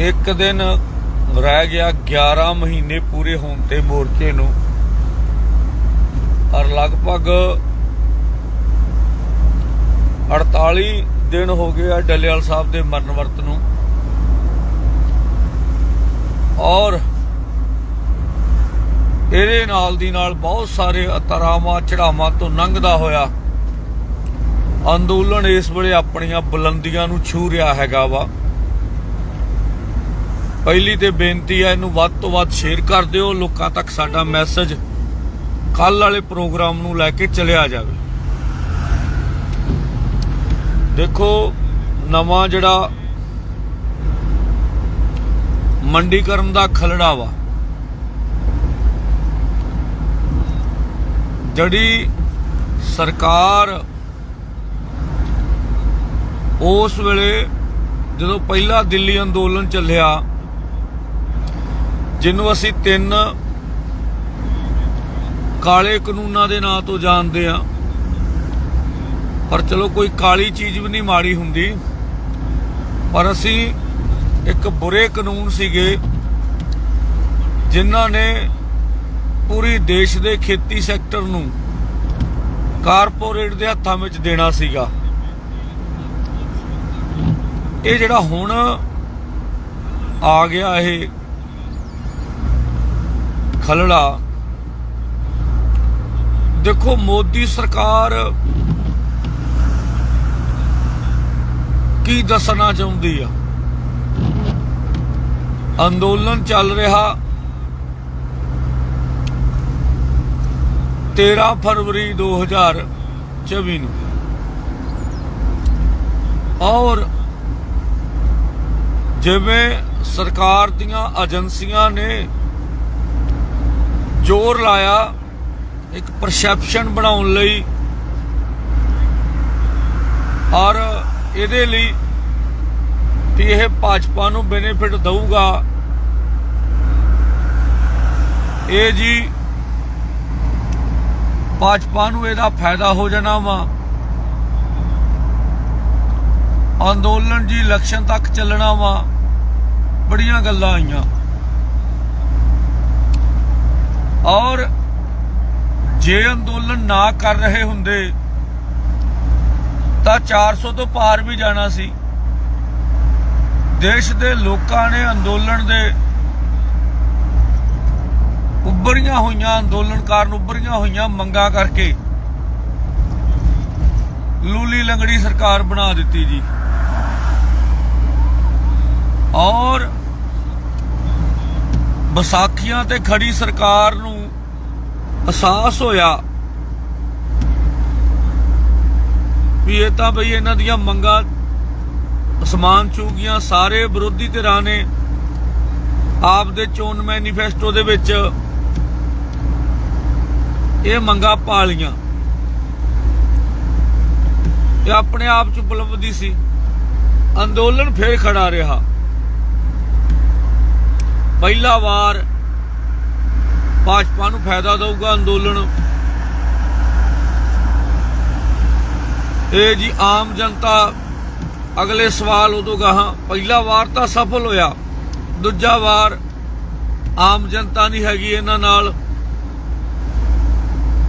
ਇੱਕ ਦਿਨ ਰਹਿ ਗਿਆ 11 ਮਹੀਨੇ ਪੂਰੇ ਹੋਣ ਤੇ ਮੋਰਚੇ ਨੂੰ। ਔਰ ਲਗਭਗ 48 ਦਿਨ ਹੋ ਗਏ ਆ ਡੱਲੇਵਾਲ ਸਾਹਿਬ ਦੇ ਮਰਨ ਵਰਤ ਨੂੰ। ਔਰ ਇਹਦੇ ਨਾਲ ਦੀ ਨਾਲ ਬਹੁਤ ਸਾਰੇ ਅਤਰਾਵਾਂ, ਚੜਾਵਾਂ ਤੋਂ ਲੰਘਦਾ ਹੋਇਆ ਅੰਦੋਲਨ ਇਸ ਵੇਲੇ ਆਪਣੀਆਂ ਬੁਲੰਦੀਆਂ ਨੂੰ ਛੂ ਰਿਹਾ ਹੈਗਾ ਵਾ। ਪਹਿਲੀ ਤੇ ਬੇਨਤੀ ਹੈ, ਇਹਨੂੰ ਵੱਧ ਤੋਂ ਵੱਧ ਸ਼ੇਅਰ ਕਰ ਦਿਓ, ਲੋਕਾਂ ਤੱਕ ਸਾਡਾ ਮੈਸੇਜ ਕੱਲ ਵਾਲੇ ਪ੍ਰੋਗਰਾਮ ਨੂੰ ਲੈ ਕੇ ਚਲਿਆ ਜਾਵੇ। ਦੇਖੋ, ਨਵਾਂ ਜਿਹੜਾ ਮੰਡੀਕਰਨ ਦਾ ਖਲੜਾ ਵਾ, ਜਿਹੜੀ ਸਰਕਾਰ ਉਸ ਵੇਲੇ ਜਦੋਂ ਪਹਿਲਾ ਦਿੱਲੀ ਅੰਦੋਲਨ ਚੱਲਿਆ ਜਿਹਨੂੰ ਅਸੀਂ ਤਿੰਨ ਕਾਲੇ ਕਾਨੂੰਨਾਂ ਦੇ ਨਾਂ ਤੋਂ ਜਾਣਦੇ ਆ ਪਰ ਚਲੋ ਕੋਈ ਕਾਲੀ ਚੀਜ਼ ਵੀ ਨਹੀਂ ਮਾੜੀ ਹੁੰਦੀ। ਪਰ ਅਸੀਂ ਇੱਕ ਬੁਰੇ ਕਾਨੂੰਨ ਸੀਗੇ, ਜਿਨ੍ਹਾਂ ਨੇ ਪੂਰੀ ਦੇਸ਼ ਦੇ ਖੇਤੀ ਸੈਕਟਰ ਨੂੰ ਕਾਰਪੋਰੇਟ ਦੇ ਹੱਥਾਂ ਵਿੱਚ ਦੇਣਾ ਸੀਗਾ। ਇਹ ਜਿਹੜਾ ਹੁਣ ਆ ਗਿਆ ਇਹ ਖਲੜਾ। ਦੇਖੋ, ਮੋਦੀ ਸਰਕਾਰ ਕੀ ਦੱਸਣਾ ਚਾਹੁੰਦੀ ਆ? ਅੰਦੋਲਨ ਚੱਲ ਰਿਹਾ। 13 ਫਰਵਰੀ 2024 ਨੂੰ। ਔਰ ਜਿਵੇਂ ਸਰਕਾਰ ਦੀਆਂ ਏਜੰਸੀਆਂ ਨੇ ਜ਼ੋਰ ਲਾਇਆ ਇੱਕ ਪਰਸੈਪਸ਼ਨ ਬਣਾਉਣ ਲਈ। ਔਰ ਇਹਦੇ ਲਈ ਕਿ ਇਹ ਭਾਜਪਾ ਨੂੰ ਬੈਨੀਫਿਟ ਦਊਗਾ। ਇਹ ਜੀ ਭਾਜਪਾ ਨੂੰ ਇਹਦਾ ਫਾਇਦਾ ਹੋ ਜਾਣਾ ਵਾ। ਅੰਦੋਲਨ ਜੀ ਇਲੈਕਸ਼ਨ ਤੱਕ ਚੱਲਣਾ ਵਾ। ਬੜੀਆਂ ਗੱਲਾਂ ਆਈਆਂ। ਔਰ ਜੇ ਅੰਦੋਲਨ ਨਾ ਕਰ ਰਹੇ ਹੁੰਦੇ, ਤਾਂ 400 ਤੋਂ ਪਾਰ ਵੀ ਜਾਣਾ ਸੀ। ਦੇਸ਼ ਦੇ ਲੋਕਾਂ ਨੇ ਅੰਦੋਲਨ ਦੇ ਉੱਭਰੀਆਂ ਹੋਈਆਂ, ਅੰਦੋਲਨ ਕਾਰਨ ਉੱਭਰੀਆਂ ਹੋਈਆਂ ਮੰਗਾਂ ਕਰਕੇ ਲੂਲੀ ਲੰਗੜੀ ਸਰਕਾਰ ਬਣਾ ਦਿੱਤੀ ਜੀ। ਔਰ ਵਿਸਾਖੀਆਂ ਤੇ ਖੜੀ ਸਰਕਾਰ ਨੂੰ ਅਹਿਸਾਸ ਹੋਇਆ ਵੀ ਇਹ ਤਾਂ ਬਈ ਇਹਨਾਂ ਦੀਆਂ ਮੰਗਾਂ ਅਸਮਾਨ ਚੂਗੀਆਂ, ਸਾਰੇ ਵਿਰੋਧੀ ਧਿਰਾਂ ਨੇ ਆਪ ਦੇ ਚੋਣ ਮੈਨੀਫੈਸਟੋ ਦੇ ਵਿੱਚ ਇਹ ਮੰਗਾਂ ਪਾ ਲੀਆਂ ਇਹ ਆਪਣੇ ਆਪ ਚ ਉਪਲਬਧੀ ਸੀ। ਅੰਦੋਲਨ ਫੇਰ ਖੜਾ ਰਿਹਾ। ਪਹਿਲਾ ਵਾਰ ਭਾਜਪਾ ਨੂੰ ਫਾਇਦਾ ਦਊਗਾ ਅੰਦੋਲਨ। ਇਹ ਜੀ ਆਮ ਜਨਤਾ, ਅਗਲੇ ਸਵਾਲ ਉਦੋਂ ਗਾਹਾਂ, ਪਹਿਲਾ ਵਾਰ ਤਾਂ ਸਫਲ ਹੋਇਆ, ਦੂਜਾ ਵਾਰ ਆਮ ਜਨਤਾ ਨਹੀਂ ਹੈਗੀ ਇਹਨਾਂ ਨਾਲ।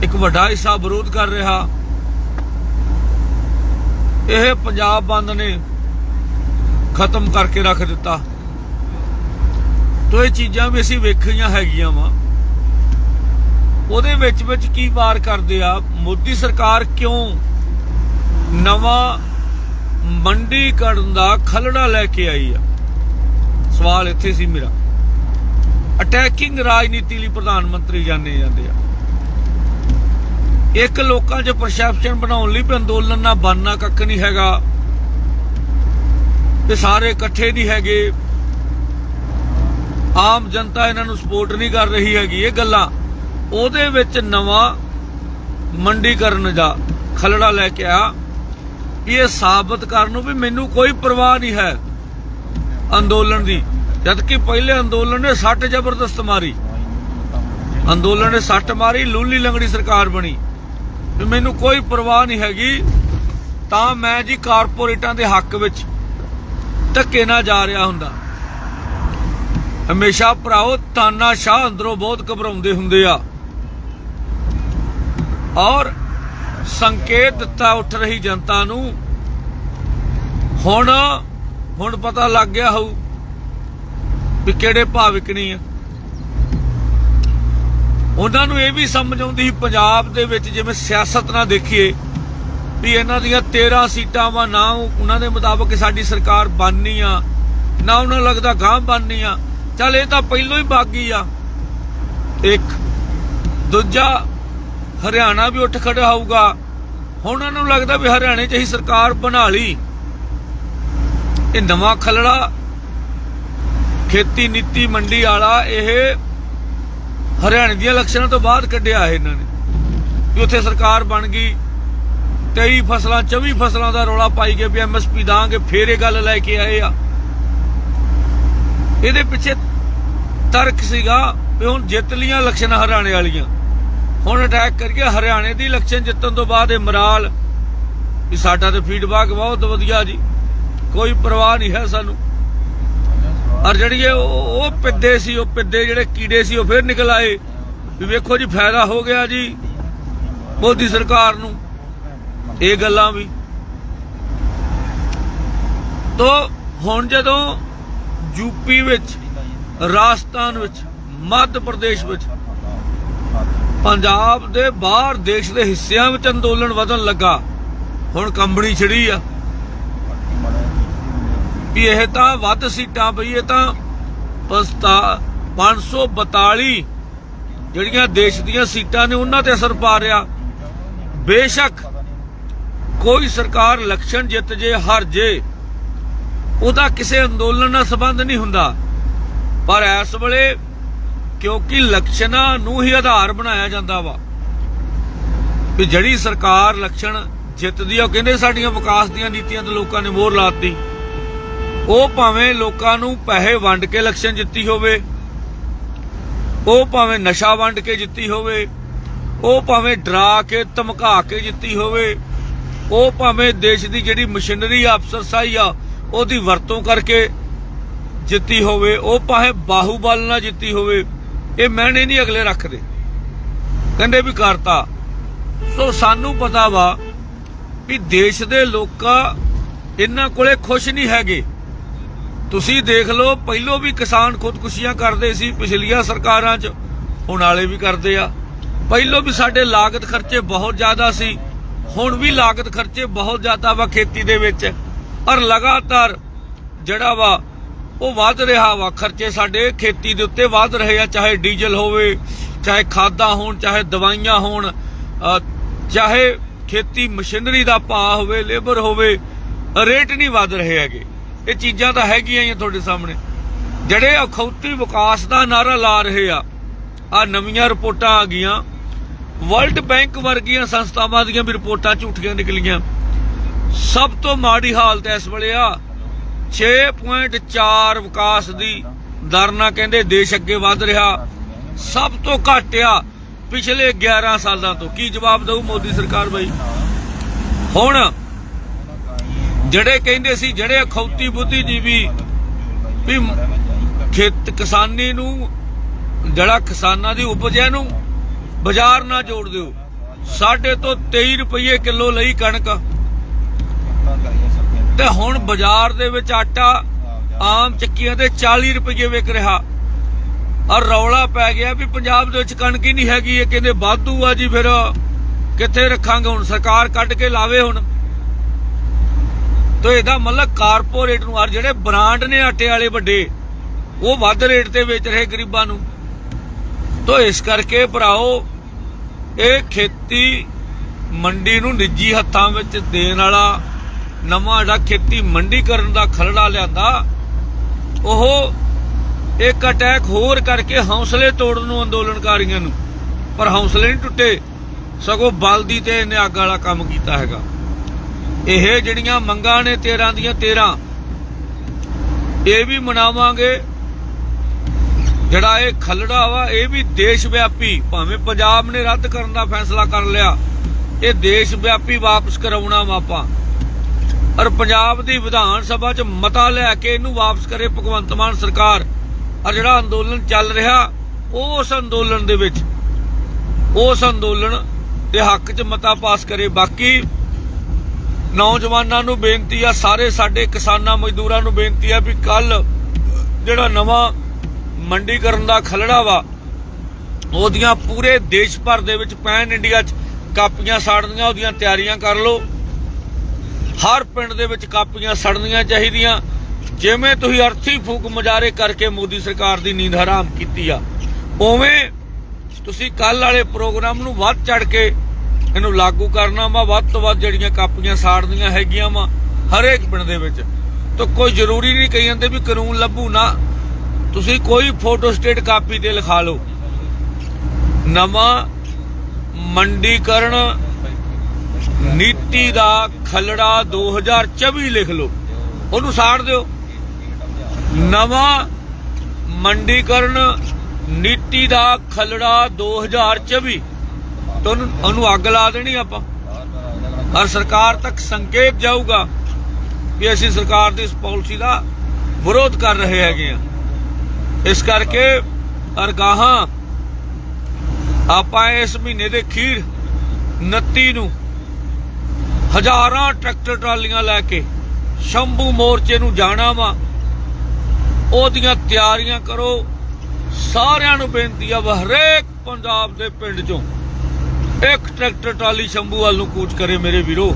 ਇੱਕ ਵੱਡਾ ਹਿੱਸਾ ਵਿਰੋਧ ਕਰ ਰਿਹਾ। ਇਹ ਪੰਜਾਬ ਬੰਦ ਨੇ ਖਤਮ ਕਰਕੇ ਰੱਖ ਦਿੱਤਾ। ਤੋ ਇਹ ਚੀਜ਼ਾਂ ਵੀ ਅਸੀਂ ਵੇਖੀਆਂ ਹੈਗੀਆਂ ਵਾ। ਉਹਦੇ ਵਿੱਚ ਵਿੱਚ ਕੀ ਵਾਰ ਕਰਦੇ ਆ? ਮੋਦੀ ਸਰਕਾਰ ਕਿਉਂ ਨਵਾਂ ਮੰਡੀ ਕਰਨ ਦਾ ਖਲੜਾ ਲੈ ਕੇ ਆਈ ਆ? ਸਵਾਲ ਇੱਥੇ ਸੀ ਮੇਰਾ। ਅਟੈਕਿੰਗ ਰਾਜਨੀਤੀ ਲਈ ਪ੍ਰਧਾਨ ਮੰਤਰੀ ਜਾਣੇ ਜਾਂਦੇ ਆ। ਇੱਕ ਲੋਕਾਂ 'ਚ ਪਰਸੈਪਸ਼ਨ ਬਣਾਉਣ ਲਈ ਵੀ ਅੰਦੋਲਨ ਨਾਲ ਬਣਨਾ ਕੱਖ ਨਹੀਂ ਹੈਗਾ। ਤੇ ਸਾਰੇ ਇਕੱਠੇ ਨਹੀਂ ਹੈਗੇ। ਆਮ ਜਨਤਾ ਇਹਨਾਂ ਨੂੰ ਸਪੋਰਟ ਨਹੀਂ ਕਰ ਰਹੀ ਹੈਗੀ ਇਹ ਗੱਲਾਂ। ਉਹਦੇ ਵਿੱਚ ਨਵਾਂ ਮੰਡੀਕਰਨ ਦਾ ਖਲੜਾ ਲੈ ਕੇ ਆ ਇਹ ਸਾਬਤ ਕਰਨ ਨੂੰ ਵੀ ਮੈਨੂੰ ਕੋਈ ਪਰਵਾਹ ਨਹੀਂ ਹੈ ਅੰਦੋਲਨ ਦੀ। ਜਦ ਕਿ ਪਹਿਲੇ ਅੰਦੋਲਨ ਨੇ ਸੱਟ ਜ਼ਬਰਦਸਤ ਮਾਰੀ। ਅੰਦੋਲਨ ਨੇ ਸੱਟ ਮਾਰੀ, ਲੂਲੀ ਲੰਗੜੀ ਸਰਕਾਰ ਬਣੀ। ਮੈਨੂੰ ਕੋਈ ਪਰਵਾਹ ਨਹੀਂ ਹੈਗੀ। ਤਾਂ ਮੈਂ ਜੀ ਕਾਰਪੋਰੇਟਾਂ ਦੇ ਹੱਕ ਵਿੱਚ ਧੱਕੇ ਨਾਲ ਜਾ ਰਿਹਾ ਹੁੰਦਾ। ਹਮੇਸ਼ਾ ਭਰਾਓ ਤਾਨਾ ਸ਼ਾਹ ਅੰਦਰੋਂ ਬਹੁਤ ਘਬਰਾਉਂਦੇ ਹੁੰਦੇ ਆ। ਔਰ ਸੰਕੇਤ ਦਿੱਤਾ ਉੱਠ ਰਹੀ ਜਨਤਾ ਨੂੰ। ਹੁਣ ਹੁਣ ਪਤਾ ਲੱਗ ਗਿਆ ਹੋਊ ਵੀ ਕਿਹੜੇ ਭਾਅ ਵਿਕਣੀ ਆ। ਉਹਨਾਂ ਨੂੰ ਇਹ ਵੀ ਸਮਝ ਆਉਂਦੀ ਪੰਜਾਬ ਦੇ ਵਿੱਚ ਜਿਵੇਂ ਸਿਆਸਤ ਨਾਲ ਦੇਖੀਏ ਵੀ ਇਹਨਾਂ ਦੀਆਂ 13 ਸੀਟਾਂ ਵਾ ਨਾ ਉਹਨਾਂ ਦੇ ਮੁਤਾਬਕ ਸਾਡੀ ਸਰਕਾਰ ਬਣਨੀ ਆ, ਨਾ ਉਹਨਾਂ ਨੂੰ ਲੱਗਦਾ ਗਾਂ ਬਣਨੀ ਆ। ਚੱਲ ਇਹ ਤਾਂ ਪਹਿਲੋਂ ਹੀ ਬਾਗੀ ਆ। ਇੱਕ। ਦੂਜਾ ਹਰਿਆਣਾ ਵੀ ਉੱਠ ਖੜਾ ਹੋਊਗਾ। ਹੁਣ ਉਹਨਾਂ ਨੂੰ ਲੱਗਦਾ ਵੀ ਹਰਿਆਣੇ 'ਚ ਹੀ ਸਰਕਾਰ ਬਣਾ ਲਈ। ਇਹ ਨਵਾਂ ਖਲੜਾ, ਖੇਤੀ ਨੀਤੀ ਮੰਡੀ ਵਾਲਾ ਇਹ ਹਰਿਆਣੇ ਦੀਆਂ ਇਲੈਕਸ਼ਨਾਂ ਤੋਂ ਬਾਅਦ ਕੱਢਿਆ ਹੈ ਇਹਨਾਂ ਨੇ। ਵੀ ਉੱਥੇ ਸਰਕਾਰ ਬਣ ਗਈ 23 ਫਸਲਾਂ 24 ਫਸਲਾਂ ਦਾ ਰੌਲਾ ਪਾਈ ਗਏ ਵੀ ਐਮਐਸਪੀ ਦਾਂਗੇ, ਫੇਰ ਇਹ ਗੱਲ ਲੈ ਕੇ ਆਏ ਆ। ਇਹਦੇ ਪਿੱਛੇ ਤਰਕ ਸੀਗਾ ਵੀ ਹੁਣ ਜਿੱਤ ਲੀਆਂ ਇਲੈਕਸ਼ਨ ਹਰਿਆਣੇ ਵਾਲੀਆਂ। ਹੁਣ ਅਟੈਕ ਕਰਕੇ ਹਰਿਆਣੇ ਦੀ ਇਲੈਕਸ਼ਨ ਜਿੱਤਣ ਤੋਂ ਬਾਅਦ ਇਹ ਵੀ ਸਾਡਾ ਤੇ ਫੀਡਬੈਕ ਬਹੁਤ ਵਧੀਆ ਜੀ। ਕੋਈ ਪਰਵਾਹ ਨਹੀਂ ਹੈ ਸਾਨੂੰ। ਔਰ ਜਿਹੜੀ ਉਹ ਪਿੱਦੇ ਸੀ, ਉਹ ਪਿੱਦੇ ਜਿਹੜੇ ਕੀੜੇ ਸੀ, ਉਹ ਫਿਰ ਨਿਕਲ ਆਏ। ਵੀ ਵੇਖੋ ਜੀ, ਫਾਇਦਾ ਹੋ ਗਿਆ ਜੀ ਮੋਦੀ ਸਰਕਾਰ ਨੂੰ। ਇਹ ਗੱਲਾਂ ਵੀ। ਤੋ ਹੁਣ ਜਦੋਂ ਯੂਪੀ ਵਿੱਚ, ਰਾਜਸਥਾਨ ਵਿੱਚ, ਮੱਧ ਪ੍ਰਦੇਸ਼ ਵਿੱਚ ਪੰਜਾਬ ਦੇ ਬਾਹਰ ਦੇਸ਼ ਦੇ ਹਿੱਸਿਆਂ ਵਿੱਚ ਅੰਦੋਲਨ ਵਧਣ ਲੱਗਾ। ਹੁਣ ਕੰਬਣੀ ਛੜੀ ਆ। ਵੀ ਇਹ ਤਾਂ ਵੱਧ ਸੀਟਾਂ ਪਈ, ਇਹ ਤਾਂ ਪਸਤਾ 542 ਜਿਹੜੀਆਂ ਦੇਸ਼ ਦੀਆਂ ਸੀਟਾਂ ਨੇ, ਉਹਨਾਂ ਤੇ ਅਸਰ ਪਾ ਰਿਹਾ। ਬੇਸ਼ੱਕ ਕੋਈ ਸਰਕਾਰ ਇਲੈਕਸ਼ਨ ਜਿੱਤ ਜੇ, ਹਾਰ ਜੇ, ਉਹਦਾ ਕਿਸੇ ਅੰਦੋਲਨ ਨਾਲ ਸੰਬੰਧ ਨਹੀਂ ਹੁੰਦਾ। ਪਰ ਇਸ ਵੇਲੇ ਕਿਉਂਕਿ ਇਲੈਕਸ਼ਨਾਂ ਨੂੰ ਹੀ ਆਧਾਰ ਬਣਾਇਆ ਜਾਂਦਾ ਵਾ। ਵੀ ਜਿਹੜੀ ਸਰਕਾਰ ਇਲੈਕਸ਼ਨ ਜਿੱਤਦੀ ਆ, ਉਹ ਕਹਿੰਦੇ ਸਾਡੀਆਂ ਵਿਕਾਸ ਦੀਆਂ ਨੀਤੀਆਂ ਤੇ ਲੋਕਾਂ ਨੇ ਮੋਹਰ ਲਾਤੀ। ਉਹ ਭਾਵੇਂ ਲੋਕਾਂ ਨੂੰ ਪੈਸੇ ਵੰਡ ਕੇ ਇਲੈਕਸ਼ਨ ਜਿੱਤੀ ਹੋਵੇ, ਉਹ ਭਾਵੇਂ ਨਸ਼ਾ ਵੰਡ ਕੇ ਜਿੱਤੀ ਹੋਵੇ, ਉਹ ਭਾਵੇਂ ਡਰਾ ਕੇ, ਧਮਕਾ ਕੇ ਜਿੱਤੀ ਹੋਵੇ, ਉਹ ਭਾਵੇਂ ਦੇਸ਼ ਦੀ ਜਿਹੜੀ ਮਸ਼ੀਨਰੀ ਅਫਸਰਸਾਈ ਆ, ਉਹਦੀ ਵਰਤੋਂ ਕਰਕੇ ਜਿੱਤੀ ਹੋਵੇ, ਉਹ ਭਾਵੇਂ ਬਾਹੂਬਲ ਨਾਲ ਜਿੱਤੀ ਹੋਵੇ ਇਹ ਮਹਿਣੇ ਨਹੀਂ ਅਗਲੇ ਰੱਖਦੇ। ਕਹਿੰਦੇ ਵੀ ਕਰਤਾ। ਸੋ ਸਾਨੂੰ ਪਤਾ ਵਾ ਵੀ ਦੇਸ਼ ਦੇ ਲੋਕਾਂ ਇਹਨਾਂ ਕੋਲੇ ਖੁਸ਼ ਨਹੀਂ ਹੈਗੇ। ਤੁਸੀਂ ਦੇਖ ਲਓ, ਪਹਿਲੋਂ ਵੀ ਕਿਸਾਨ ਖੁਦਕੁਸ਼ੀਆਂ ਕਰਦੇ ਸੀ ਪਿਛਲੀਆਂ ਸਰਕਾਰਾਂ 'ਚ, ਹੁਣ ਵਾਲੇ ਵੀ ਕਰਦੇ ਆ। ਪਹਿਲੋਂ ਵੀ ਸਾਡੇ ਲਾਗਤ ਖਰਚੇ ਬਹੁਤ ਜ਼ਿਆਦਾ ਸੀ, ਹੁਣ ਵੀ ਲਾਗਤ ਖਰਚੇ ਬਹੁਤ ਜ਼ਿਆਦਾ ਵਾ ਖੇਤੀ ਦੇ ਵਿੱਚ। ਔਰ ਲਗਾਤਾਰ ਜਿਹੜਾ ਵਾ ਉਹ ਵੱਧ ਰਿਹਾ ਵਾ, ਖਰਚੇ ਸਾਡੇ ਖੇਤੀ ਦੇ ਉੱਤੇ ਵੱਧ ਰਹੇ ਆ, ਚਾਹੇ ਡੀਜ਼ਲ ਹੋਵੇ, ਚਾਹੇ ਖਾਦਾਂ ਹੋਣ, ਚਾਹੇ ਦਵਾਈਆਂ ਹੋਣ ਚਾਹੇ ਖੇਤੀ ਮਸ਼ੀਨਰੀ ਦਾ ਭਾਅ ਹੋਵੇ, ਲੇਬਰ ਹੋਵੇ, ਰੇਟ ਨਹੀਂ ਵੱਧ ਰਹੇ ਹੈਗੇ। ਇਹ ਚੀਜ਼ਾਂ ਤਾਂ ਹੈਗੀਆਂ ਹੀ ਤੁਹਾਡੇ ਸਾਹਮਣੇ। ਜਿਹੜੇ ਅਖੌਤੀ ਵਿਕਾਸ ਦਾ ਨਾਰਾ ਲਾ ਰਹੇ ਆ ਆ ਨਵੀਆਂ ਰਿਪੋਰਟਾਂ ਆ ਗਈਆਂ। ਵਰਲਡ ਬੈਂਕ ਵਰਗੀਆਂ ਸੰਸਥਾਵਾਂ ਦੀਆਂ ਵੀ ਰਿਪੋਰਟਾਂ ਝੂਠੀਆਂ ਨਿਕਲੀਆਂ। ਸਭ ਤੋਂ ਮਾੜੀ ਹਾਲਤ ਇਸ ਵੇਲੇ ਆ। 6.4 ਵਿਕਾਸ ਦੀ ਦਰ ਨਾਲ ਕਹਿੰਦੇ ਦੇਸ਼ ਅੱਗੇ ਵਧ ਰਿਹਾ। ਸਭ ਤੋਂ ਘੱਟ ਆ ਪਿਛਲੇ 11 ਸਾਲਾਂ ਤੋਂ। ਕੀ ਜਵਾਬ ਦਊ ਮੋਦੀ ਸਰਕਾਰ ਬਈ? ਹੁਣ ਜਿਹੜੇ ਕਹਿੰਦੇ ਸੀ, ਜਿਹੜੇ ਅਖੌਤੀ ਬੁੱਧੀਜੀਵੀ ਵੀ ਖੇਤ ਕਿਸਾਨੀ ਨੂੰ, ਜਿਹੜਾ ਕਿਸਾਨਾਂ ਦੀ ਉਪਜ ਹੈ ਨੂੰ ਬਾਜ਼ਾਰ ਨਾਲ ਜੋੜ ਦਿਓ। ਸਾਡੇ ਤੋਂ 23 ਰੁਪਏ ਕਿਲੋ ਲਈ ਕਣਕ। ਤੇ ਹੁਣ ਬਾਜ਼ਾਰ ਦੇ ਵਿੱਚ ਆਟਾ ਆਮ ਚੱਕੀਆਂ ਤੇ 40 ਰੁਪਏ ਵਿਕ ਰਿਹਾ। ਔਰ ਰੌਲਾ ਪੈ ਗਿਆ ਵੀ ਪੰਜਾਬ ਦੇ ਵਿੱਚ ਕਣਕ ਹੀ ਨਹੀਂ ਹੈਗੀ ਇਹ ਕਹਿੰਦੇ ਵਾਧੂ ਆ ਜੀ ਫਿਰ। ਕਿੱਥੇ ਰੱਖਾਂਗੇ ਹੁਣ? ਸਰਕਾਰ ਕੱਢ ਕੇ ਲਾਵੇ ਹੁਣ। ਤੋ ਇਹਦਾ ਮਤਲਬ ਕਾਰਪੋਰੇਟ ਨੂੰ ਔਰ ਜਿਹੜੇ ਬ੍ਰਾਂਡ ਨੇ ਆਟੇ ਵਾਲੇ ਵੱਡੇ ਉਹ ਵੱਧ ਰੇਟ ਤੇ ਵੇਚ ਰਹੇ ਗਰੀਬਾਂ ਨੂੰ। ਤੋ ਇਸ ਕਰਕੇ ਭਰਾਓ ਇਹ ਖੇਤੀ ਮੰਡੀ ਨੂੰ ਨਿੱਜੀ ਹੱਥਾਂ ਵਿੱਚ ਦੇਣ ਵਾਲਾ ਨਵਾਂ ਜਿਹੜਾ ਖੇਤੀ ਮੰਡੀਕਰਨ ਦਾ ਖਲੜਾ ਲਿਆਂਦਾ, ਉਹ ਇੱਕ ਅਟੈਕ ਹੋਰ ਕਰਕੇ ਹੌਸਲੇ ਤੋੜਨ ਨੂੰ ਅੰਦੋਲਨਕਾਰੀਆਂ ਨੂੰ। ਪਰ ਹੌਸਲੇ ਨਹੀਂ ਟੁੱਟੇ, ਸਗੋਂ ਬਲਦੀ ਤੇ ਇਹਨੇ ਅੱਗ ਵਾਲਾ ਕੰਮ ਕੀਤਾ ਹੈਗਾ। ਇਹ ਜਿਹੜੀਆਂ ਮੰਗਾਂ ਨੇ 13 ਦੀਆਂ 13 ਇਹ ਵੀ ਮਨਾਵਾਂਗੇ। ਜਿਹੜਾ ਇਹ ਖਲੜਾ ਵਾ, ਇਹ ਵੀ ਦੇਸ਼ ਵਿਆਪੀ, ਭਾਵੇਂ ਪੰਜਾਬ ਨੇ ਰੱਦ ਕਰਨ ਦਾ ਫੈਸਲਾ ਕਰ ਲਿਆ, ਇਹ ਦੇਸ਼ ਵਿਆਪੀ ਵਾਪਸ ਕਰਾਉਣਾ ਵਾ ਆਪਾਂ। ਔਰ ਪੰਜਾਬ ਦੀ ਵਿਧਾਨ ਸਭਾ 'ਚ ਮਤਾ ਲੈ ਕੇ ਇਹਨੂੰ ਵਾਪਸ ਕਰੇ ਭਗਵੰਤ ਮਾਨ ਸਰਕਾਰ। ਔਰ ਜਿਹੜਾ ਅੰਦੋਲਨ ਚੱਲ ਰਿਹਾ, ਉਸ ਅੰਦੋਲਨ ਦੇ ਵਿੱਚ, ਉਸ ਅੰਦੋਲਨ ਦੇ ਹੱਕ 'ਚ ਮਤਾ ਪਾਸ ਕਰੇ। ਬਾਕੀ ਨੌਜਵਾਨਾਂ ਨੂੰ ਬੇਨਤੀ ਆ, ਸਾਰੇ ਸਾਡੇ ਕਿਸਾਨਾਂ ਮਜ਼ਦੂਰਾਂ ਨੂੰ ਬੇਨਤੀ ਆ ਵੀ ਕੱਲ ਜਿਹੜਾ ਨਵਾਂ ਮੰਡੀਕਰਨ ਦਾ ਖਲੜਾ ਵਾ, ਉਹਦੀਆਂ ਪੂਰੇ ਦੇਸ਼ ਭਰ ਦੇ ਵਿੱਚ ਪੈਨ ਇੰਡੀਆ 'ਚ ਕਾਪੀਆਂ ਸਾੜਨੀਆਂ, ਉਹਦੀਆਂ ਤਿਆਰੀਆਂ ਕਰ ਲਓ। ਹਰ ਪਿੰਡ ਦੇ ਵਿੱਚ ਕਾਪੀਆਂ ਸੜਨੀਆਂ ਚਾਹੀਦੀਆਂ। ਜਿਵੇਂ ਤੁਸੀਂ ਅਰਥੀ ਫੂਕ ਮਜਾਰੇ ਕਰਕੇ ਮੋਦੀ ਸਰਕਾਰ ਦੀ ਨੀਂਦ ਹਰਾਮ ਕੀਤੀ ਆ, ਉਵੇਂ ਤੁਸੀਂ ਕੱਲ ਵਾਲੇ ਪ੍ਰੋਗਰਾਮ ਨੂੰ ਵੱਧ ਚੜ ਕੇ ਇਹਨੂੰ ਲਾਗੂ ਕਰਨਾ ਵਾ। ਵੱਧ ਤੋਂ ਵੱਧ ਜਿਹੜੀਆਂ ਕਾਪੀਆਂ ਸਾੜਨੀਆਂ ਹੈਗੀਆਂ ਵਾ ਹਰੇਕ ਪਿੰਡ ਦੇ ਵਿੱਚ। ਤਾਂ ਕੋਈ ਜ਼ਰੂਰੀ ਨਹੀਂ ਕਹੀ ਜਾਂਦੇ ਵੀ ਕਾਨੂੰਨ ਲੱਭੂ ਨਾ। ਤੁਸੀਂ ਕੋਈ ਫੋਟੋ ਸਟੇਟ ਕਾਪੀ ਤੇ ਲਿਖਾ ਲਓ। ਨਵਾਂ ਮੰਡੀਕਰਨ ਨੀਤੀ ਦਾ ਖਲੜਾ 2024 ਲਿਖ ਲਓ। ਉਹਨੂੰ ਸਾੜ ਦਿਓ। ਨਵਾਂ ਮੰਡੀਕਰਨ ਨੀਤੀ ਦਾ ਖਲੜਾ 2024 ਤੁਹਾਨੂੰ ਉਹਨੂੰ ਅੱਗ ਲਾ ਦੇਣੀ ਆਪਾਂ। ਔਰ ਸਰਕਾਰ ਤੱਕ ਸੰਕੇਤ ਜਾਊਗਾ ਕਿ ਅਸੀਂ ਸਰਕਾਰ ਦੀ ਇਸ ਪਾਲਿਸੀ ਦਾ ਵਿਰੋਧ ਕਰ ਰਹੇ ਹੈਗੇ ਆ ਇਸ ਕਰਕੇ ਅਰਗਾਹਾਂ, ਆਪਾਂ ਇਸ ਮਹੀਨੇ ਦੇ ਖੀਰ 29 ਨੂੰ ਹਜ਼ਾਰਾਂ ਟਰੈਕਟਰ ਟਰਾਲੀਆਂ ਲੈ ਕੇ ਸ਼ੰਭੂ ਮੋਰਚੇ ਨੂੰ ਜਾਣਾ ਵਾ। ਉਹਦੀਆਂ ਤਿਆਰੀਆਂ ਕਰੋ। ਸਾਰਿਆਂ ਨੂੰ ਬੇਨਤੀ ਆ ਵਾ, ਹਰੇਕ ਪੰਜਾਬ ਦੇ ਪਿੰਡ ਚੋਂ ਇੱਕ ਟਰੈਕਟਰ ਟਰਾਲੀ ਸ਼ੰਭੂ ਵੱਲ ਨੂੰ ਕੂਚ ਕਰੇ ਮੇਰੇ ਵੀਰੋ।